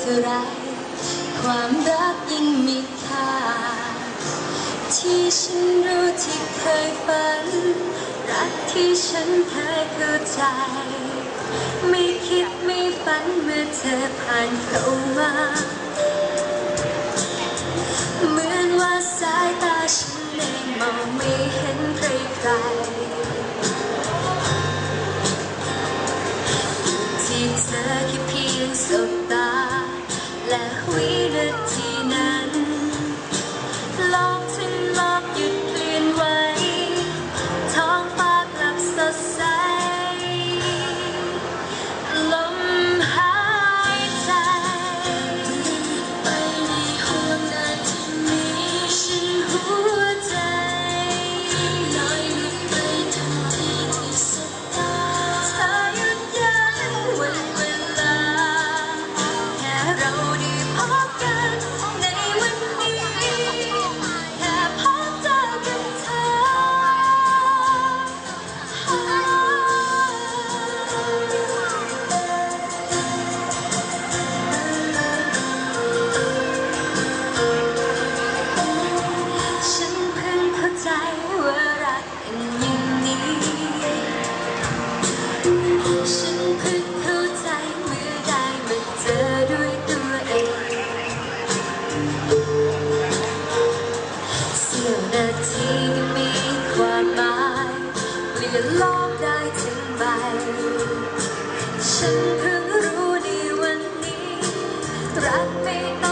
เท่าไรความรักยิ่งมีค่า ที่ฉันรู้ที่เคยฝัน รักที่ฉันเคยเข้าใจ ไม่คิดไม่ฝันเมื่อเธอผ่านเข้ามา That we. อย่าลอกได้ทำไมฉันเพิ่งรู้ในวันนี้รักไม่ต้อง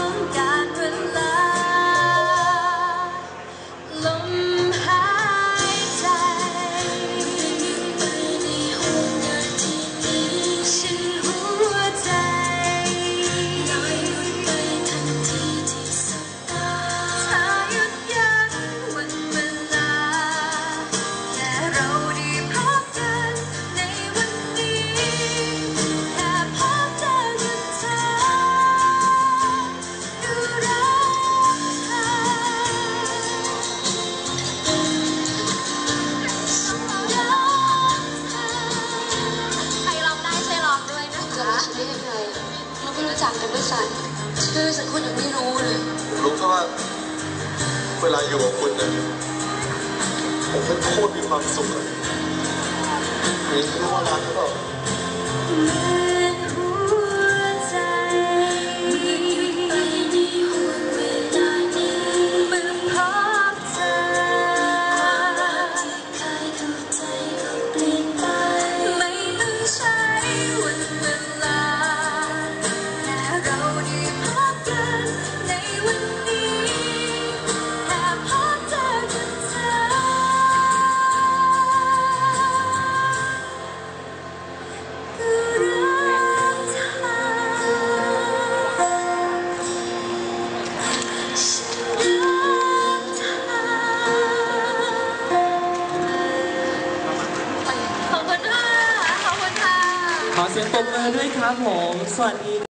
สันชื่อสักคนยังไม่รู้เลยผมรู้แค่ว่าเวลาอยู่กับคุณนะผมเป็นโคตรมีความสุขเลยมีที่ว่ารักหรืา ขอเสียงปรบมือด้วยครับผม สวัสดี